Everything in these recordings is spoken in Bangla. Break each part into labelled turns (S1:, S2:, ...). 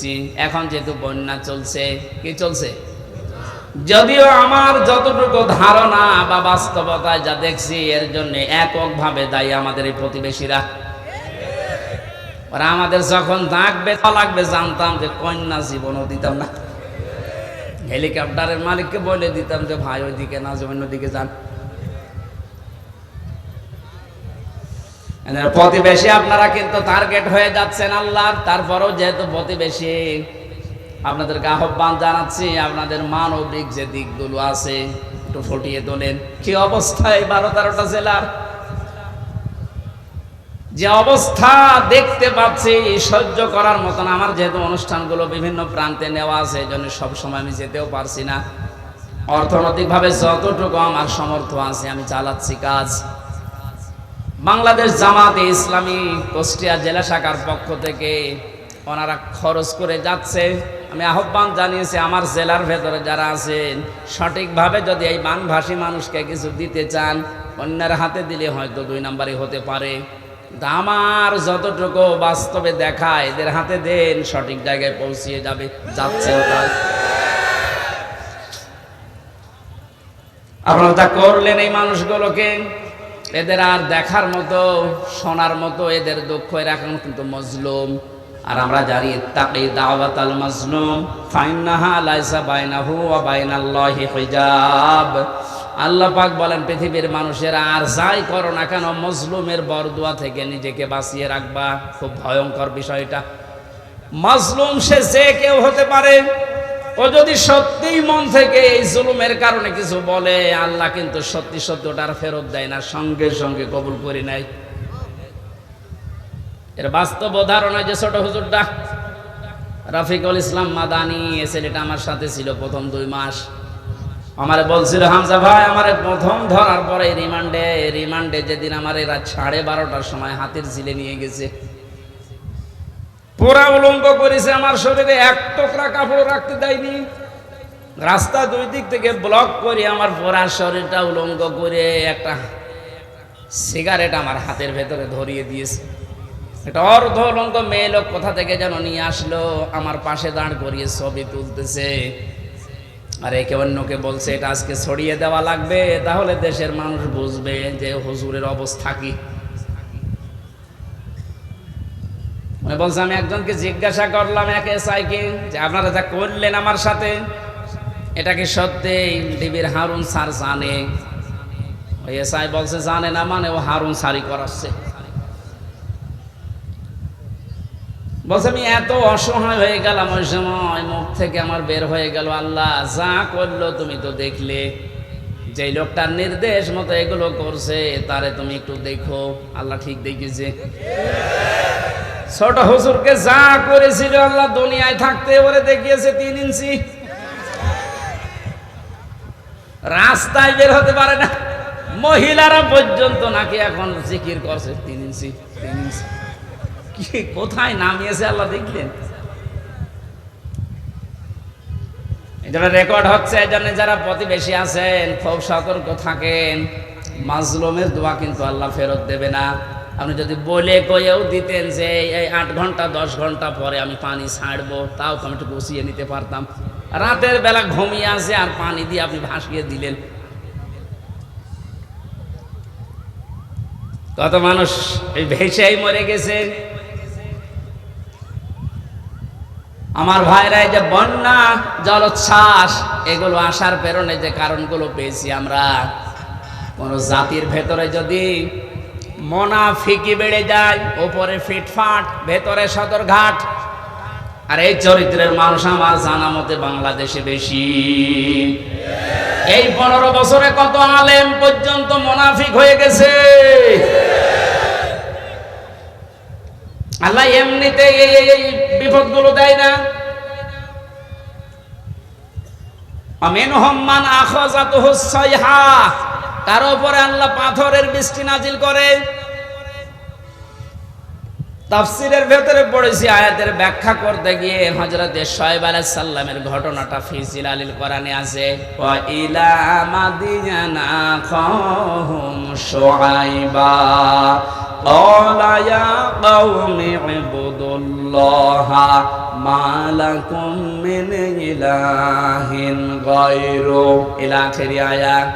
S1: দেখছি এখন যেহেতু বন্যা চলছে, কি চলছে? যদিও আমার যতটুকু ধারণা বা বাস্তবতায় যা দেখছি, এর জন্য এককভাবে দায়ী আমাদের এই প্রতিবেশীরা। ওরা আমাদের যখন ডাকবে লাগবে জানতাম যে কন্যা জীবনও দিতাম না। হেলিকপ্টারের মালিককে বলে দিতাম যে, ভাই, ওইদিকে না যে অন্যদিকে যান। প্রতিবেশী আপনারা কিন্তু টার্গেট হয়ে যাচ্ছেন আল্লাহর। তারপরেও যেহেতু প্রতিবেশী, আপনাদেরকে আহ্বান জানাচ্ছি, আপনাদের মানবিক যে দিকগুলো আছে, একটু ফুটিয়ে তোলেন। কি অবস্থা এই বারো তেরোটা জেলার? যে অবস্থা দেখতে পাচ্ছি, সহ্য করার মতন। আমার যেহেতু অনুষ্ঠানগুলো বিভিন্ন প্রান্তে নেওয়া আছে, এই জন্য সবসময় আমি যেতেও পারছি না। অর্থনৈতিকভাবে যতটুকু আমার সমর্থ আছে, আমি চালাচ্ছি কাজ। বাংলাদেশ জামাতে ইসলামী কুষ্টিয়া জেলা শাখার পক্ষ থেকে ওনারা খরচ করে যাচ্ছে। আমি আহ্বান জানিয়েছি, আমার জেলার ভেতরে যারা আছেন, সঠিকভাবে যদি এই বানভাষী মানুষকে কিছু দিতে চান, অন্যের হাতে দিলে হয়তো দুই নাম্বারই হতে পারে। আমার যতটুকু বাস্তবে দেখা এদের হাতে দেন, সঠিক জায়গায় পৌঁছিয়ে যাবে যাচ্ছে আপনারা তা করলেন এই মানুষগুলোকে। এদের আর দেখার মতো, শোনার মতো এদের দুঃখ, এরা এখন কিন্তু মজলুম। আর আমরা জানি তাকে দাওয়াত আল মাজলুম, ফাইন্নাহা লাইসা বাইনাহু ওয়া বাইনাল্লাহি হিজাব। আল্লাহ পাক বলেন, পৃথিবীর মানুষের আর যাই করো না কেন, মজলুমের বরদুয়া থেকে নিজেকে বাঁচিয়ে রাখবা। খুব ভয়ঙ্কর বিষয়টা। মাজলুম সে যে কেউ হতে পারে। ও যদি সত্যিই মন থেকে এই জুলুমের কারণে কিছু বলে, আল্লাহ কিন্তু সত্যি সত্যি ওটার ফেরত দেয় না, সঙ্গে সঙ্গে কবুল করে নেয়। এর বাস্তব হয় যে ছোট হুজুরটা, রাফিকুল ইসলাম মাদানি, এ ছেলেটা আমার সাথে ছিল প্রথম দুই মাস। আমারে বলছিল, হামজা ভাই, আমারে প্রথম ধরার পরে রিমান্ডে রিমান্ডে যেদিন আমার রাত সাড়ে বারোটার সময় হাতের ঝিলে নিয়ে গেছে। পুরা উলঙ্গ করেছে আমার শরীরে, এক টুকরা কাপড় রাখতে দেয়নি। রাস্তা দুই দিক থেকে ব্লক করে আমার পুরা শরীরটা উলঙ্গ করে একটা সিগারেট আমার হাতের ভেতরে ধরিয়ে দিয়েছে। এটা অর্ধ উলঙ্গ মেয়ে লোক কোথা থেকে যেন নিয়ে আসলো, আমার পাশে দাঁড় করিয়ে ছবি তুলতেছে। আর একে অন্যকে বলছে, এটা আজকে ছড়িয়ে দেওয়া লাগবে, তাহলে দেশের মানুষ বুঝবে যে হুজুরের অবস্থা কি। বলছে, আমি একজনকে জিজ্ঞাসা করলাম এক এসআইকে যে, আপনারা যা করলেন আমার সাথে, এটা কি সত্যি? ডিবির হারুন স্যার জানে। ওই এসআই বলছে, জানে না মানে ও হারুন সারি করাচ্ছে। বলছে, আমি এত অসহায় হয়ে গেলাম ওই সময়, মুখ থেকে আমার বের হয়ে গেল, আল্লাহ, যা করল তুমি তো দেখলে। যে লোকটার নির্দেশ মতো এগুলো করছে, তারে তুমি একটু দেখো। আল্লাহ ঠিক দেখিছে ছোট হুজুরকে যা করেছিল আল্লাহ দুনিয়ায় থাকতে ওরে দেখিয়েছে তিন ইঞ্চি। রাস্তায় বের হতে পারে না। মহিলারা পর্যন্ত নাকি এখন জিকির করছে তিন ইঞ্চি তিন ইঞ্চি। কি, কোথায় নামিয়েছে আল্লাহ দেখলেন? এটা রেকর্ড হচ্ছে, এই জন্য যারা প্রতিবেশী আছেন, খুব সতর্ক থাকেন। মাজলুমের দোয়া কিন্তু আল্লাহ ফেরত দেবে না। আপনি যদি বলে কয়েও দিতেন যে এই আট ঘণ্টা, দশ ঘণ্টা পরে আমি পানি ছাড়বো, তাও তো আমি একটু বসিয়ে নিতে পারতাম। রাতের বেলা ঘুমিয়ে আসে আর পানি দিয়ে আপনি ভাসিয়ে দিলেন। কত মানুষ এই ভেসেই মরে গেছে। আমার ভাইরা এই যে বন্যা, জলোচ্ছ্বাস, এগুলো আসার প্রেরণে যে কারণগুলো পেয়েছি আমরা। কোন জাতির ভেতরে যদি মোনাফিকি বেড়ে যায়, ওপরে ফিটফাট, ভেতরে সদরঘাট। আর এই চরিত্রের মানুষ আমার জানা মতে বাংলাদেশে বেশি। এই পনেরো বছরে কত আলেম পর্যন্ত মোনাফিক হয়ে গেছে? আল্লাহ এমনিতে এই বিপদগুলো দেয় না। আমিন হম্মান আখাজাত হুসাইহা তার উপরে আল্লাহ পাথরের বৃষ্টি নাজিল করে তাফসিরের ভেতরে পড়েছি আয়াতের ব্যাখ্যা করতে গিয়ে হযরত শোয়েব আলাইহিস সালামের ঘটনাটা ফিজিল আলিল কোরআনে আছে ওয়া ইলা মাদিয়ানা খাহুম শুআইবা قال يا قوم اعبدوا الله মালাকুম মিন ইলাহিন গায়রু ইলা আখিরি আয়াত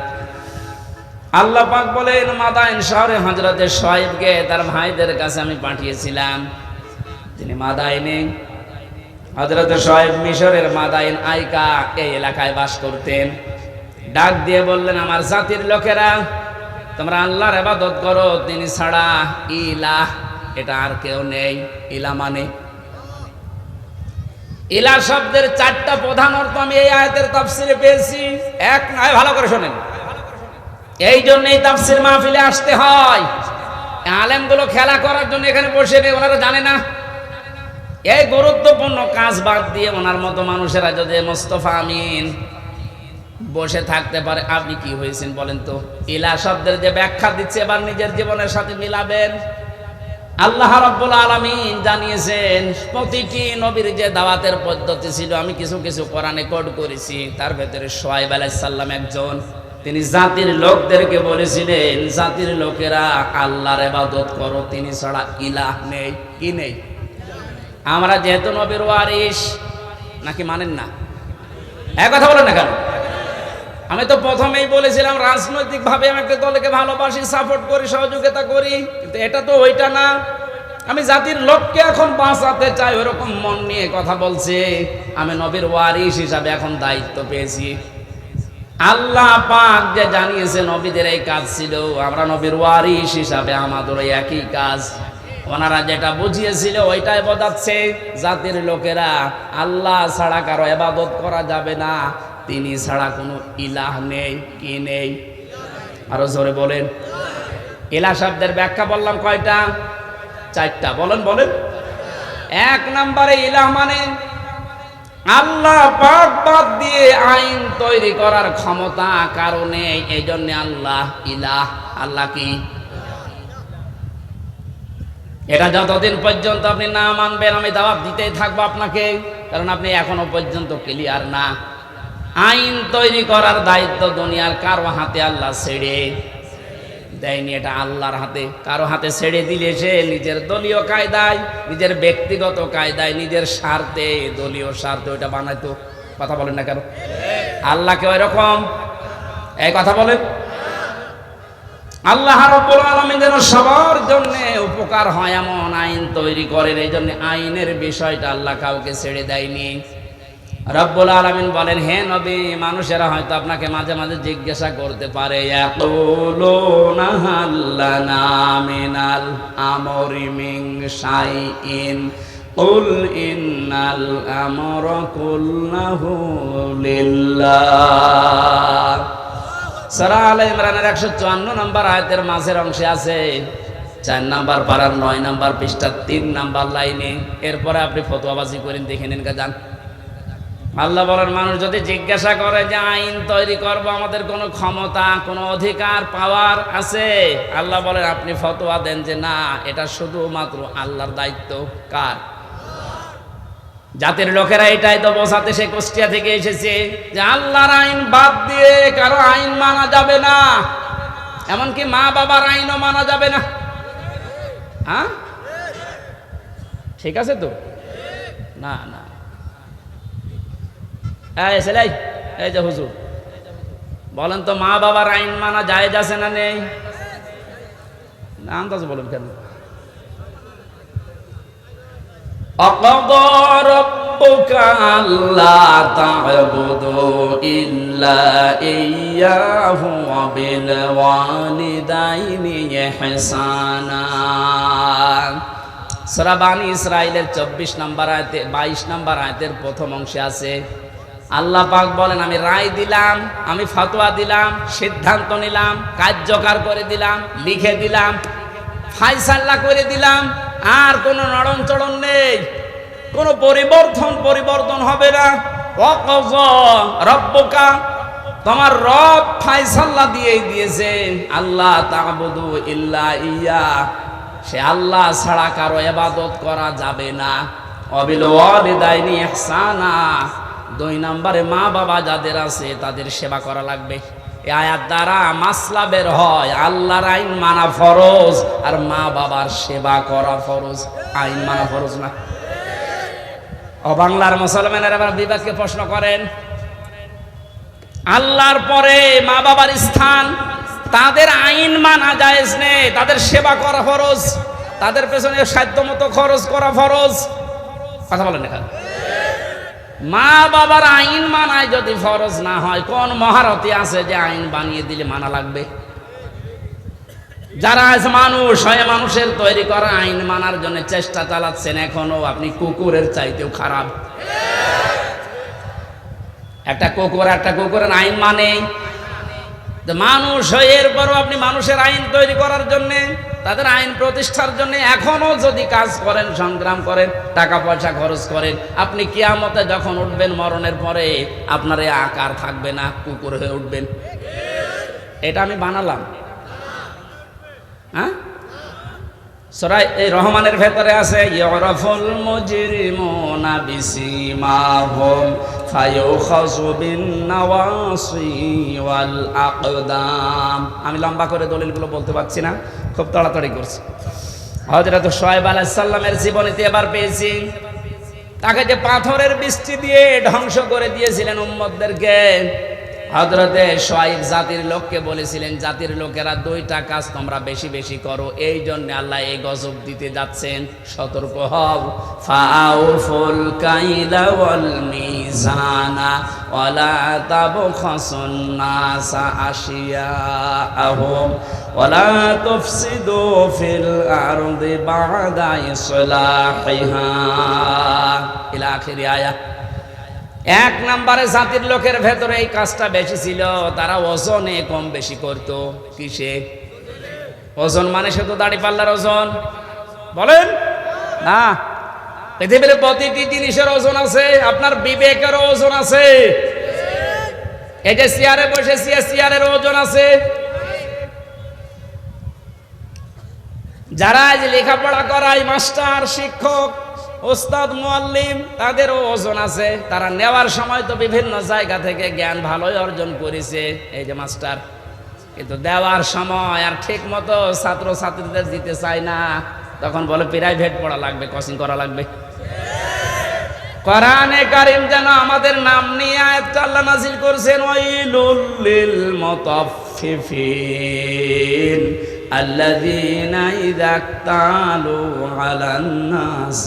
S1: আল্লাহ পাক বলেন, মাদাইন শহরে হজরতের সাহেবকে তার ভাইদের কাছে আমি পাঠিয়েছিলাম। তিনি মাদাইনে হজরতের সাহেব মিশরের মাদাইন আইকা এই এলাকায় বাস করতেন। ডাক দিয়ে বললেন, আমার জাতির লোকেরা, তোমরা আল্লাহর ইবাদত করো তিনি ছাড়া ইলাহ, এটা আর কেউ নেই, ইলা মানে? ইলা শব্দের চারটা প্রধান অর্থ আমি এই আয়াতের তাফসিরে পেয়েছি। এক, নয়, ভালো করে শোনেন। এই জন্যই তাফসির মাহফিলে আসতে হয়। আলেমগুলো খেলা করার জন্য এখানে বসে নেই, ওনারা জানে না। এই গুরুত্বপূর্ণ কাজ বাদ দিয়ে ওনার মতো মানুষেরা যদি মোস্তফা আমিন বসে থাকতে পারে, আপনি কি হয়েছেন বলেন তো? ইলা শব্দের যে ব্যাখ্যা দিচ্ছে, এবার নিজের জীবনের সাথে মিলাবেন। আল্লাহ রাব্বুল আলামিন জানিয়েছেন, প্রতিটি নবীর যে দাওয়াতের পদ্ধতি ছিল, আমি কিছু কিছু কোরআনে কোড করেছি, তার ভেতরে সোহাইব আলাইহিস সালাম একজন তিনি জাতির লোকদেরকে বলেছিলেন, জাতির লোকেরা আল্লাহর ইবাদত করো, তিনি ছাড়া ইলাহ নেই, কি নেই? আমরা যেহেতু নবীর ওয়ারিস নাকি মানেন না? এক কথা বলেন না কেন? আমি তো প্রথমেই বলেছিলাম, রাজনৈতিকভাবে আমি একটা দলকে ভালোবাসি, সাপোর্ট করি, সহযোগিতা করি, কিন্তু এটা তো ওইটা না। আমি জাতির লোককে এখন বাঁচাতে চাই, ওরকম মন নিয়ে কথা বলছে। আমি নবীর ওয়ারিস হিসাবে এখন দায়িত্ব পেয়েছি। আল্লাহ পাক যে জানিয়েছে নবীদের এই কাজ ছিল, আমরা নবীর ওয়ারিস হিসাবে আমাদের ওই একই কাজ। ওনারা যেটা বুঝিয়েছিল ওইটাই বোঝাচ্ছে, জাতির লোকেরা আল্লাহ ছাড়া কারও এবাদত করা যাবে না, তিনি ছাড়া কোনো ইলাহ নেই, কি নেই? আরও জোরে বলেন। ইলা শব্দের ব্যাখ্যা বললাম কয়টা? চারটা। বলেন বলেন। এক নম্বরে ইলাহ মানে আল্লাহ পাক বাদ দিয়ে আইন তৈরি করার ক্ষমতা কারণে এই জন্য আল্লাহ ইলাহ। আল্লাহ কি? এটা যতদিন পর্যন্ত আপনি না মানবেন, আমি দাওয়াত দিতেই থাকব আপনাকে, কারণ আপনি এখনও পর্যন্ত ক্লিয়ার না। আইন তৈরি করার দায়িত্ব দুনিয়ার কারও হাতে আল্লাহ ছেড়ে দেয়নি এটা আল্লাহর হাতে। কারও হাতে ছেড়ে দিলে সে নিজের দলীয় কায়দায়, নিজের ব্যক্তিগত কায়দায়, নিজের স্বার্থে, দলীয় স্বার্থে ওইটা বানাইতো। কথা বলেন না কেন? আল্লাহকে ওই রকম এই কথা বলেন। আল্লাহ রব্বুল আলামিন যেন সবার জন্য উপকার হয় এমন আইন তৈরি করেন এই জন্য আইনের বিষয়টা আল্লাহ কাউকে ছেড়ে দেয়নি। রব্বুল আলামিন বলেন হে নবী মানুষেরা হয়তো আপনাকে মাঝে মাঝে জিজ্ঞাসা করতে পারে ইয়াকুলুনা হাল্লানা মিনাল আমরি মিন শাইইন قل إن الأمر كله لله সারা আল ইমরানের একশো চুয়ান্ন নম্বর আয়তের মাঝের অংশে আছে চার নাম্বার পাড়ার নয় নাম্বার পৃষ্ঠার তিন নাম্বার লাইনে এরপরে আপনি ফতোয়াবাজি করেন দেখে নিন যান আল্লাহ বলেন, মানুষ যদি জিজ্ঞাসা করে যে আইন তৈরি করব, আমাদের কোনো ক্ষমতা, কোনো অধিকার, পাওয়ার আছে? আল্লাহ বলেন, আপনি ফতোয়া দেন যে না, এটা শুধুমাত্র আল্লাহর দায়িত্ব। কার? জাতির লোকেরা এটাই তো বোঝাতে, সে কুষ্টিয়া থেকে এসেছে যে আল্লাহর আইন বাদ দিয়ে কারও আইন মানা যাবে না। এমনকি মা বাবার আইনও মানা যাবে না। হ্যাঁ? ঠিক আছে তো? না না। এই সেলাই এই যে হুজুর বলেন তো মা বাবার আইন মানা যায় আছে না নেই না আন্দাজ বলেন কেন أقضى ربك ألا تعبدوا إلا إياه وبالوالدين إحسانا সূরা বানী ইসরাইলের চব্বিশ নম্বর আয়তে বাইশ নম্বর আয়তের প্রথম অংশে আছে আল্লাহ পাক বলেন, আমি রায় দিলাম, আমি ফতোয়া দিলাম, সিদ্ধান্ত নিলাম, কার্যকর করে দিলাম, লিখে দিলাম, ফাইসাল্লা করে দিলাম, আর কোনো নড়ন চড়ন নেই, কোনো পরিবর্তন পরিবর্তন হবে না। রব্বকা, তোমার রব ফাইসাল্লা দিয়েই দিয়েছে আল্লাহ তাবুদু ইল্লা ইয়া, সে আল্লাহ ছাড়া কারও এবাদত করা যাবে না। অবিল ওয়ালিদাইনি ইহসানা। দুই নম্বরে মা বাবা যাদের আছে তাদের সেবা করা লাগবে। এই আয়াত দ্বারা মাসলা বের হয়, আল্লাহর আইন মানা ফরজ আর মা বাবার সেবা করা ফরজ। আইন মানা ফরজ না। ও বাংলার মুসলমানের আবার বিবাদকে প্রশ্ন করেন, আল্লাহর পরে মা বাবার স্থান, তাদের আইন মানা জায়েজ নেই তাদের সেবা করা ফরজ, তাদের পেছনে সাধ্য মতো খরচ করা ফরজ। কথা বলেন এখানে। মা বাবার আইন মানায় যদি ফরজ না হয়, কোন মহারতি আছে যে আইন বানিয়ে দিলে মানা লাগবে? যারা আজ মানুষ হয়, মানুষের তৈরি করা আইন মানার জন্য চেষ্টা চালাচ্ছেন, এখনও আপনি কুকুরের চাইতেও খারাপ। একটা কুকুর একটা কুকুরের আইন মানে। মানুষ হয়ে, এরপরও আপনি মানুষের আইন তৈরি করার জন্য তাদের আইন প্রতিষ্ঠার জন্য এখনও যদি কাজ করেন, সংগ্রাম করেন, টাকা পয়সা খরচ করেন, আপনি কিয়ামতে যখন উঠবেন, মরণের পরে আপনার এই আকার থাকবে না, কুকুর হয়ে উঠবেন। এটা আমি বানালাম। হ্যাঁ? সরাই এই রহমানের ভেতরে আছে ইয়রফুল মুজরিমুনা বিসিমাহুম ফায়ুখাযু বিন নাওয়াসি ওয়াল আকদাম আমি লম্বা করে দলিলগুলো বলতে পারছি না, খুব তাড়াতাড়ি করছি। হযরত শোয়েব আলাইহিস সালামের জীবনীতে এবার পেয়েছি। তাকে যে পাথরের বৃষ্টি দিয়ে ধ্বংস করে দিয়েছিলেন উম্মতদেরকে হজরতে সোয়াইব জাতির লোককে বলেছিলেন, জাতির লোকেরা দুইটা কাজ তোমরা বেশি বেশি করো, এই জন্য আল্লাহ এই গজব দিতে যাচ্ছেন। সতর্ক হও। ফাউফুল কাইলা ওয়াল মিজানা ওয়ালা তাবখাসুন নাসা আশিয়াআহুম ওয়ালা তুফসিদু ফিল আরদি বা'দা ইসলাহিহা। ইলা আখিরি আয়াত এক নম্বরে জাতির লোকের ভেতরে এই কাজটা বেশি ছিল, তারা ওজনে কম বেশি করত। কিসে? ওজন মানে শুধু দাড়ি পাল্লার ওজন। বলেন? না। পৃথিবীর প্রতিটি জিনিসের ওজন আছে, আপনার বিবেকের ওজন আছে। এই যে চেয়ারে বসে চেয়ারের ওজন আছে। যারা আজ লেখাপড়া করায় মাস্টার, শিক্ষক ওস্তাদ মুআল্লিম তাদেরও ওজন আছে, তারা নেওয়ার সময় তো বিভিন্ন জায়গা থেকে জ্ঞান ভালোই অর্জন করেছে। এই যে মাস্টার, কিন্তু দেওয়ার সময় আর ঠিক মতো ছাত্র ছাত্রীদের দিতে চায় না। তখন বলে প্রাইভেট পড়া লাগবে কোচিং করা লাগবে। কোরআনে কারিম যেন আমাদের নাম নিয়ে আয়াত আল্লাহ নাজিল করছেন, ওয়াইলুল লিল মুতাফফিফিন। الذين إذا اكتالوا على الناس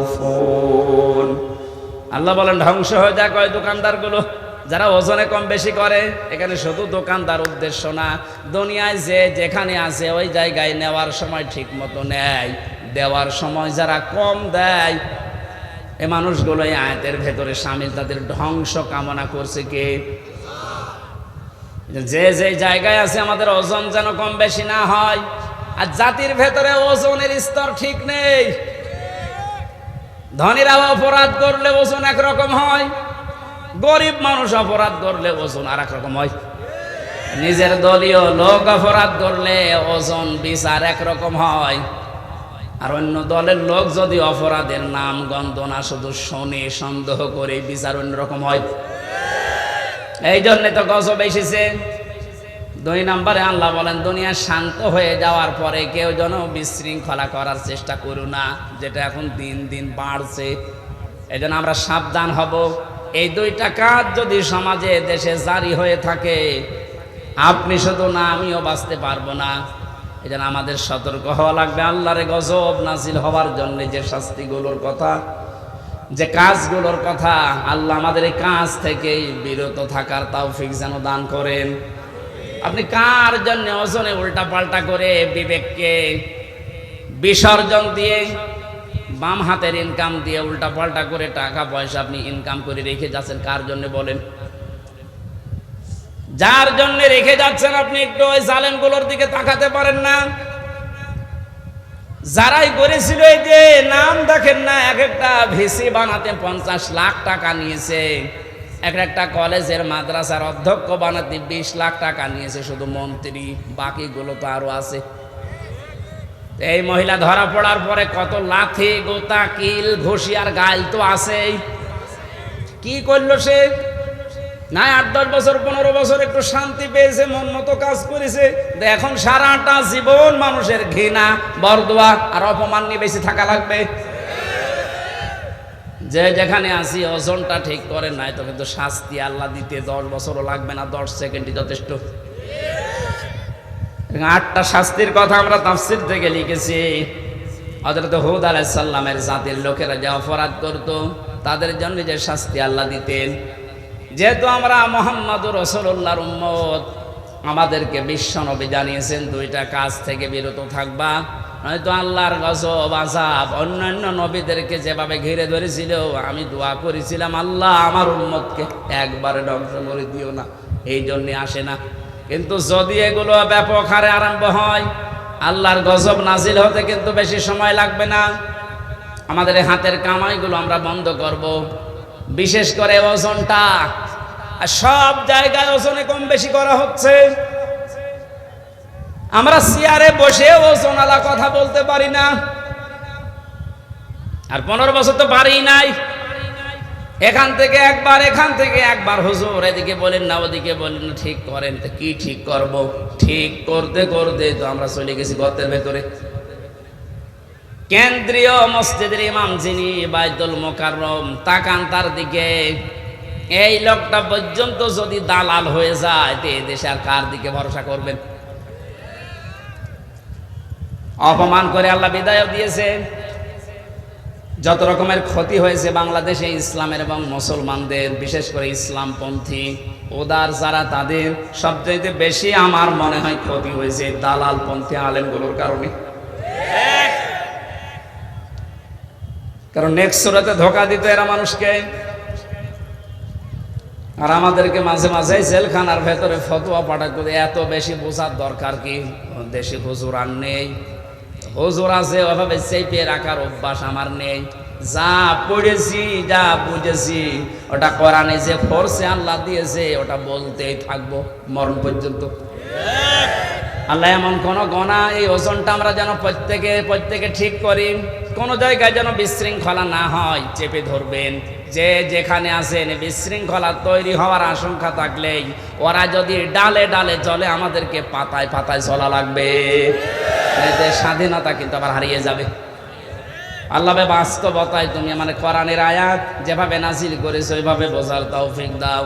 S1: يستوفون আল্লাহ বলেন ধ্বংস হয়ে যায় কয় দোকানদারগুলো যারা ওজনে কম বেশি করে এখানে শুধু দোকানদার উদ্দেশ্য না দুনিয়ায় যে যেখানে আছে ওই জায়গায় নেওয়ার সময় ঠিক মতো নেয় দেওয়ার সময় যারা কম দেয় এ মানুষগুলো এই আয়তের ভেতরে সামিল তাদের ধ্বংস কামনা করছে কে যে যে জায়গায় আছে আমাদের ওজন যেন কম বেশি না হয়। আর জাতির ভেতরে ওজনের স্তর ঠিক নেই। ধনীরা অপরাধ করলে ওজন একরকম হয়। গরিব মানুষ অপরাধ করলে ওজন আর রকম হয়। নিজের দলীয় লোক অপরাধ করলে ওজন বিচার একরকম হয়। আর অন্য দলের লোক যদি অপরাধের নাম, গন্ধ না, শুধু শোনে সন্দেহ করে বিচার অন্যরকম হয়। এই জন্যে তো গজব এসেছে। দুই নম্বরে আল্লাহ বলেন, দুনিয়া শান্ত হয়ে যাওয়ার পরে কেউ যেন বিশৃঙ্খলা করার চেষ্টা করু না, যেটা এখন দিন দিন বাড়ছে। এই আমরা সাবধান হব। এই দুইটা কাজ যদি সমাজে, দেশে জারি হয়ে থাকে, আপনি শুধু না, আমিও বাঁচতে পারব না। এই আমাদের সতর্ক হওয়া লাগবে। আল্লাহরে গজব নাজিল হওয়ার জন্য যে শাস্তিগুলোর কথা যে কাজগুলোর কথা আল্লাহ আমাদের এই কাজ থেকে বিরত থাকার তৌফিক যেন দান করেন। আপনি কার জন্য ওজনে উল্টা পাল্টা করে বিবেককে বিসর্জন দিয়ে বাম হাতের ইনকাম দিয়ে উল্টা পাল্টা করে টাকা পয়সা আপনি ইনকাম করে রেখে যাচ্ছেন, কার জন্য বলেন? যার জন্য রেখে যাচ্ছেন আপনি একটু ওই জালেমগুলোর দিকে তাকাতে পারেন না। যারাই করেছিল এই যে নাম দেখেন না, এক একটা ভিসি বানাতে পঞ্চাশ লাখ টাকা নিয়েছে। এক একটা কলেজের মাদ্রাসার অধ্যক্ষ বানাতে বিশ লাখ টাকা নিয়েছে, শুধু মন্ত্রী, বাকিগুলো তো আরও আছে। এই মহিলা ধরা পড়ার পরে কত লাথি, গোতা, কিল, ঘষি আর গাইল তো আছেই। কি করল সে? না আট, দশ বছর, পনেরো বছর একটু শান্তি পেয়েছে, মন মতো কাজ করেছে। এখন সারাটা জীবন মানুষের ঘৃণা, বরদোয়া আর অপমান নিয়ে বেশি থাকা লাগবে। যে যেখানে আসি ওজনটা ঠিক করে নাই তো কিন্তু শাস্তি আল্লাহ দিতে দশ বছরও লাগবে না, দশ সেকেন্ডই যথেষ্ট। আটটা শাস্তির কথা আমরা তাফসির থেকে লিখেছি। হজরত হুদ আলাইসাল্লামের জাতির লোকেরা যে অপরাধ করত, তাদের জন্য যে শাস্তি আল্লাহ দিতেন। যেহেতু আমরা মোহাম্মদ রসুল্লাহর উম্মত, আমাদেরকে বিশ্বনবী জানিয়েছেন দুইটা কাজ থেকে বিরত থাকবা। নয়তো আল্লাহর গজব আজাব অন্যান্য নবীদেরকে যেভাবে ঘিরে ধরেছিল, আমি দোয়া করেছিলাম, আল্লাহ আমার উম্মতকে একবারে ধ্বংস করে দিও না, এই জন্যে আসে না। কিন্তু যদি এগুলো ব্যাপক হারে আরম্ভ হয়, আল্লাহর গজব নাজিল হতে কিন্তু বেশি সময় লাগবে না। আমাদের হাতের কামাইগুলো আমরা বন্ধ করব। বিশেষ করে ওজনটা আর সব জায়গায় ওজনে কম বেশি করা হচ্ছে। আমরা চেয়ারে বসে ওজন আলা কথা বলতে পারি না। আর পনেরো বছর তো পারি নাই। এখান থেকে একবার, এখান থেকে একবার। হুজুর, এদিকে বলেন না, ওদিকে বলেন না, ঠিক করেন তো কি ঠিক করব? ঠিক করতে করতে তো আমরা চলে গেছি গর্তের ভেতরে। কেন্দ্রীয় মসজিদের ইমাম যিনি বাইতুল মোকাররম, তাকান তার দিকে। এই লোকটা পর্যন্ত যদি দালাল হয়ে যায়, তো এই দেশে আর কার দিকে ভরসা করবেন? অপমান করে আল্লাহ বিদায় দিয়েছে। যত রকমের ক্ষতি হয়েছে বাংলাদেশে ইসলামের এবং মুসলমানদের, বিশেষ করে ইসলামপন্থী ওদার যারা তাদের, সবচাইতে বেশি আমার মনে হয় ক্ষতি হয়েছে দালাল পন্থী আলেমগুলোর কারণে। কারণ নেক্সট সুরাতে ধোকা দিত এরা মানুষকে। আর আমাদেরকে মাঝে মাঝে জেলখানার ভেতরে ফতোয়া পাঠাতো এত বেশি বোঝার দরকার কি? দেশি হুজুর আর নেই। হুজুর আছে, ওভাবে চেপে রাখার অভ্যাস আমার নেই। যা পড়েছি, যা বুঝেছি, ওটা কোরআনে যে ফোর্সে আল্লাহ দিয়েছে, ওটা বলতেই থাকব মরণ পর্যন্ত। আল্লাহ এমন কোন গণা এই ওজনটা আমরা যেন প্রত্যেকে প্রত্যেকে ঠিক করি। কোন জায়গায় যেন বিশৃঙ্খলা না হয়, চেপে ধরবেন। যে যেখানে আছেন, বিশৃঙ্খলা তৈরি হওয়ার আশঙ্কা থাকলেই ওরা যদি ডালে ডালে চলে, আমাদেরকে পাতায় পাতায় চলা লাগবে। এদের স্বাধীনতা কিন্তু আবার হারিয়ে যাবে। আল্লাহ বাস্তবতায় তুমি মানে কোরআনের আয়াত যেভাবে নাজিল করেছ, ওইভাবে বোঝার তৌফিক দাও।